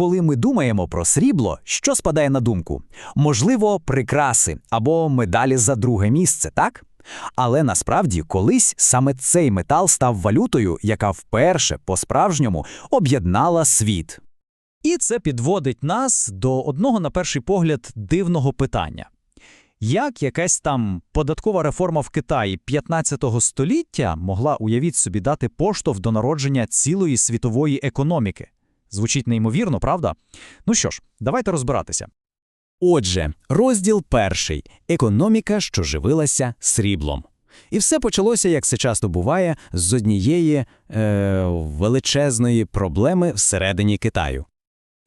Коли ми думаємо про срібло, що спадає на думку? Можливо, прикраси або медалі за друге місце, так? Але насправді колись саме цей метал став валютою, яка вперше по-справжньому об'єднала світ. І це підводить нас до одного, на перший погляд, дивного питання. Як якась там податкова реформа в Китаї 15 століття могла, уявіть собі, дати поштовх до народження цілої світової економіки? Звучить неймовірно, правда? Ну що ж, давайте розбиратися. Отже, розділ перший економіка, що живилася сріблом. І все почалося, як це часто буває, з однієї е, величезної проблеми всередині Китаю.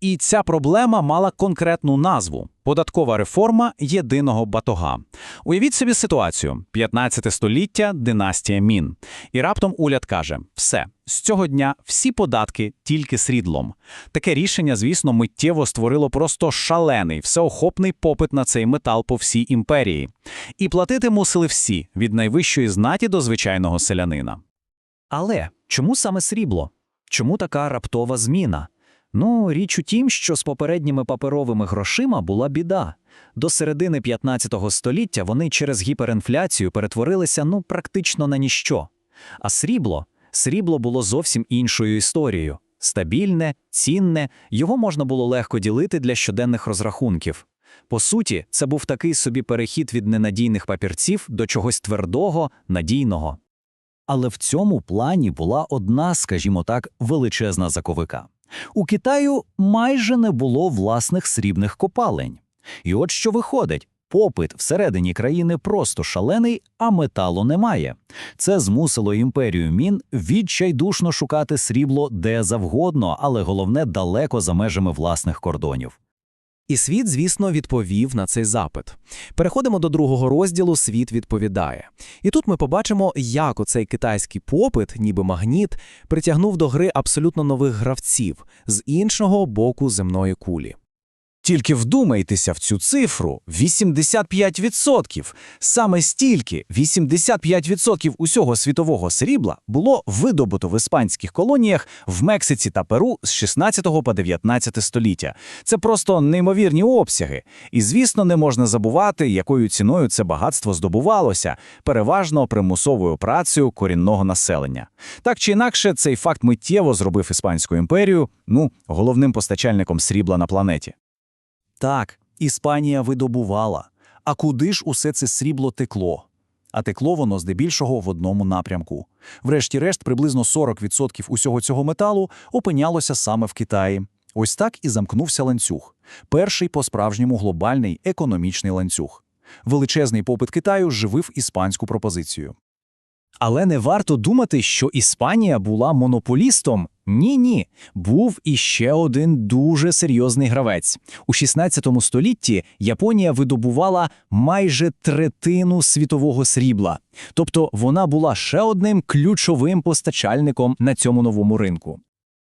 І ця проблема мала конкретну назву податкова реформа єдиного батога. Уявіть собі ситуацію: 15 століття, династія Мін. І раптом уряд каже: все, з цього дня всі податки тільки срідлом. Таке рішення, звісно, миттєво створило просто шалений, всеохопний попит на цей метал по всій імперії. І платити мусили всі від найвищої знаті до звичайного селянина. Але чому саме срібло? Чому така раптова зміна? Ну, річ у тім, що з попередніми паперовими грошима була біда. До середини 15 століття вони через гіперінфляцію перетворилися ну практично на ніщо. А срібло срібло було зовсім іншою історією. Стабільне, цінне, його можна було легко ділити для щоденних розрахунків. По суті, це був такий собі перехід від ненадійних папірців до чогось твердого, надійного. Але в цьому плані була одна, скажімо так, величезна заковика. У Китаю майже не було власних срібних копалень. І от що виходить. Попит всередині країни просто шалений, а металу немає. Це змусило імперію Мін відчайдушно шукати срібло де завгодно, але головне далеко за межами власних кордонів. І світ, звісно, відповів на цей запит. Переходимо до другого розділу Світ відповідає. І тут ми побачимо, як оцей китайський попит, ніби магніт, притягнув до гри абсолютно нових гравців з іншого боку земної кулі. Тільки вдумайтеся в цю цифру 85%. Саме стільки 85% усього світового срібла було видобуто в іспанських колоніях в Мексиці та Перу з 16 по 19 століття. Це просто неймовірні обсяги. І, звісно, не можна забувати, якою ціною це багатство здобувалося, переважно примусовою працею корінного населення. Так чи інакше, цей факт миттєво зробив Іспанську імперію ну, головним постачальником срібла на планеті. Так, Іспанія видобувала. А куди ж усе це срібло текло? А текло воно здебільшого в одному напрямку. Врешті-решт, приблизно 40% усього цього металу опинялося саме в Китаї. Ось так і замкнувся ланцюг. Перший по-справжньому глобальний економічний ланцюг. Величезний попит Китаю живив іспанську пропозицію. Але не варто думати, що Іспанія була монополістом. Ні, ні, був іще один дуже серйозний гравець. У 16 столітті Японія видобувала майже третину світового срібла, тобто вона була ще одним ключовим постачальником на цьому новому ринку.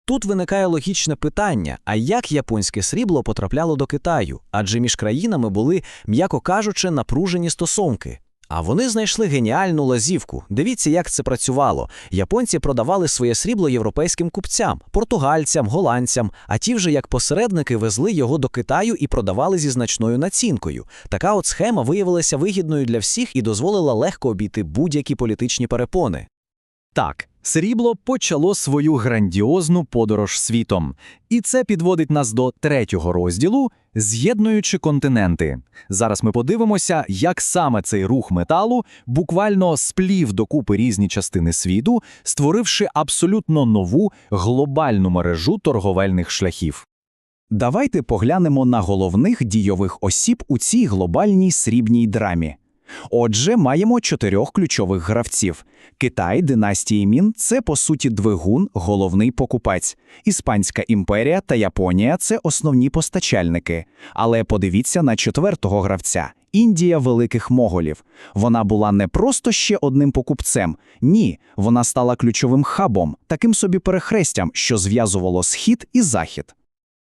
Тут виникає логічне питання: а як японське срібло потрапляло до Китаю? Адже між країнами були, м'яко кажучи, напружені стосунки. А вони знайшли геніальну лазівку. Дивіться, як це працювало. Японці продавали своє срібло європейським купцям, португальцям, голландцям, а ті вже як посередники везли його до Китаю і продавали зі значною націнкою. Така от схема виявилася вигідною для всіх і дозволила легко обійти будь-які політичні перепони. Так, срібло почало свою грандіозну подорож світом. І це підводить нас до третього розділу з'єднуючи континенти. Зараз ми подивимося, як саме цей рух металу буквально сплів докупи різні частини світу, створивши абсолютно нову глобальну мережу торговельних шляхів. Давайте поглянемо на головних дійових осіб у цій глобальній срібній драмі. Отже, маємо чотирьох ключових гравців. Китай, династії Мін це по суті двигун, головний покупець. Іспанська імперія та Японія це основні постачальники. Але подивіться на четвертого гравця Індія великих моголів. Вона була не просто ще одним покупцем, ні, вона стала ключовим хабом, таким собі перехрестям, що зв'язувало схід і захід.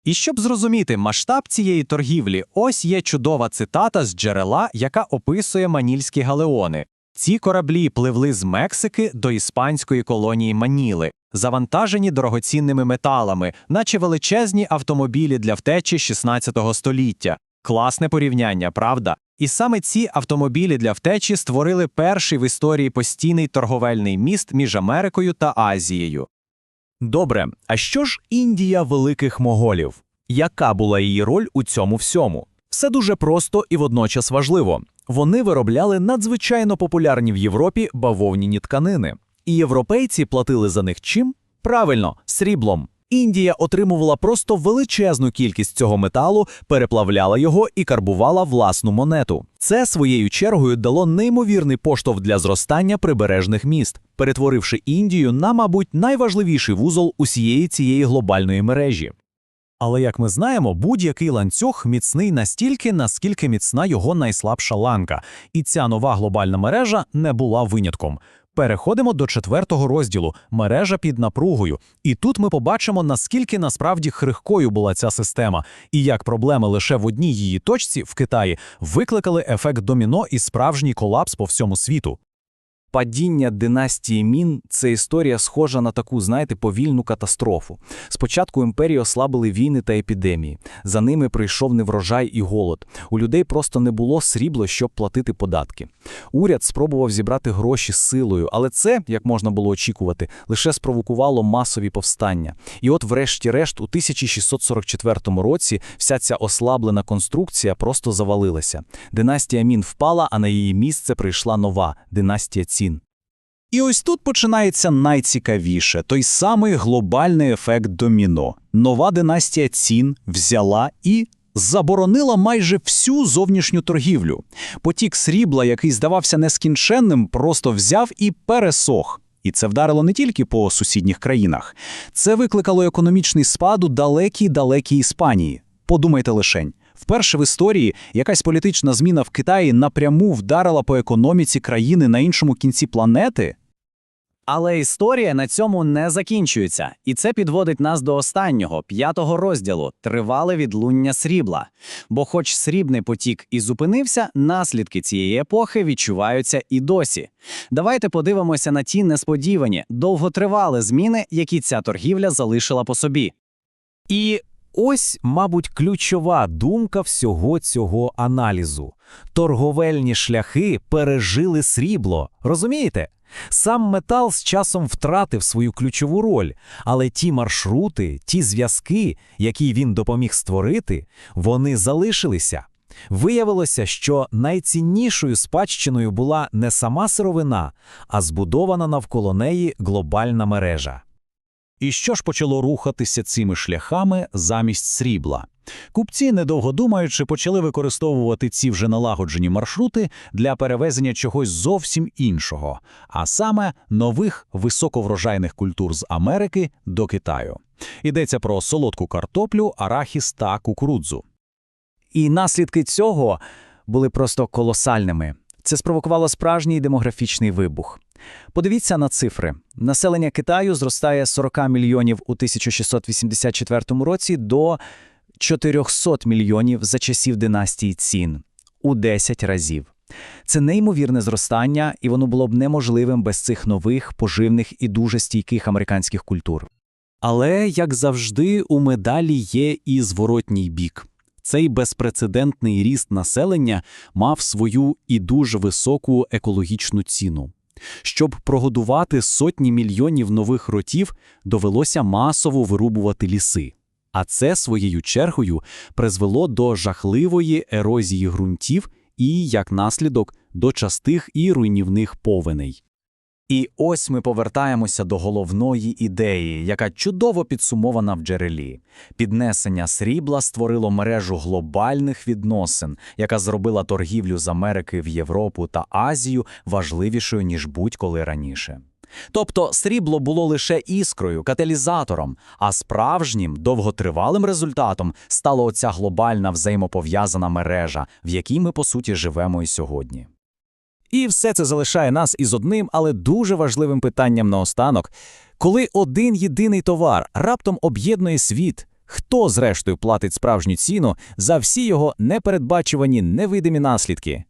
І щоб зрозуміти масштаб цієї торгівлі, ось є чудова цитата з джерела, яка описує манільські галеони. Ці кораблі пливли з Мексики до іспанської колонії Маніли, завантажені дорогоцінними металами, наче величезні автомобілі для втечі 16 століття. Класне порівняння, правда? І саме ці автомобілі для втечі створили перший в історії постійний торговельний міст між Америкою та Азією. Добре, а що ж Індія великих моголів? Яка була її роль у цьому всьому? Все дуже просто і водночас важливо. Вони виробляли надзвичайно популярні в Європі бавовняні тканини. І європейці платили за них чим? Правильно, сріблом. Індія отримувала просто величезну кількість цього металу, переплавляла його і карбувала власну монету. Це своєю чергою дало неймовірний поштовх для зростання прибережних міст, перетворивши Індію на, мабуть, найважливіший вузол усієї цієї глобальної мережі. Але як ми знаємо, будь-який ланцюг міцний настільки, наскільки міцна його найслабша ланка, і ця нова глобальна мережа не була винятком. Переходимо до четвертого розділу мережа під напругою. І тут ми побачимо, наскільки насправді хрихкою була ця система, і як проблеми лише в одній її точці в Китаї викликали ефект доміно і справжній колапс по всьому світу. Падіння династії Мін це історія схожа на таку, знаєте, повільну катастрофу. Спочатку імперії ослабили війни та епідемії. За ними прийшов неврожай і голод. У людей просто не було срібла, щоб платити податки. Уряд спробував зібрати гроші силою, але це, як можна було очікувати, лише спровокувало масові повстання. І от, врешті-решт, у 1644 році вся ця ослаблена конструкція просто завалилася. Династія Мін впала, а на її місце прийшла нова династія Цін. І ось тут починається найцікавіше той самий глобальний ефект доміно. Нова династія цін взяла і заборонила майже всю зовнішню торгівлю. Потік срібла, який здавався нескінченним, просто взяв і пересох. І це вдарило не тільки по сусідніх країнах. Це викликало економічний спад у далекій-далекій Іспанії. Подумайте лишень. Вперше в історії якась політична зміна в Китаї напряму вдарила по економіці країни на іншому кінці планети. Але історія на цьому не закінчується, і це підводить нас до останнього, п'ятого розділу тривале відлуння срібла. Бо, хоч срібний потік і зупинився, наслідки цієї епохи відчуваються і досі. Давайте подивимося на ті несподівані, довготривалі зміни, які ця торгівля залишила по собі. І ось, мабуть, ключова думка всього цього аналізу. Торговельні шляхи пережили срібло. Розумієте? Сам метал з часом втратив свою ключову роль, але ті маршрути, ті зв'язки, які він допоміг створити, вони залишилися. Виявилося, що найціннішою спадщиною була не сама сировина, а збудована навколо неї глобальна мережа. І що ж почало рухатися цими шляхами замість срібла? Купці, недовго думаючи, почали використовувати ці вже налагоджені маршрути для перевезення чогось зовсім іншого, а саме нових високоврожайних культур з Америки до Китаю. Йдеться про солодку картоплю, арахіс та кукурудзу. І наслідки цього були просто колосальними. Це спровокувало справжній демографічний вибух. Подивіться на цифри. Населення Китаю зростає з 40 мільйонів у 1684 році до 400 мільйонів за часів династії Цін у 10 разів. Це неймовірне зростання, і воно було б неможливим без цих нових, поживних і дуже стійких американських культур. Але, як завжди, у медалі є і зворотній бік. Цей безпрецедентний ріст населення мав свою і дуже високу екологічну ціну. Щоб прогодувати сотні мільйонів нових ротів, довелося масово вирубувати ліси. А це своєю чергою призвело до жахливої ерозії ґрунтів і, як наслідок, до частих і руйнівних повеней. І ось ми повертаємося до головної ідеї, яка чудово підсумована в джерелі. Піднесення срібла створило мережу глобальних відносин, яка зробила торгівлю з Америки в Європу та Азію важливішою, ніж будь-коли раніше. Тобто срібло було лише іскрою, каталізатором, а справжнім довготривалим результатом стала оця глобальна взаємопов'язана мережа, в якій ми по суті живемо і сьогодні. І все це залишає нас із одним, але дуже важливим питанням наостанок. Коли один єдиний товар раптом об'єднує світ, хто зрештою платить справжню ціну за всі його непередбачувані невидимі наслідки?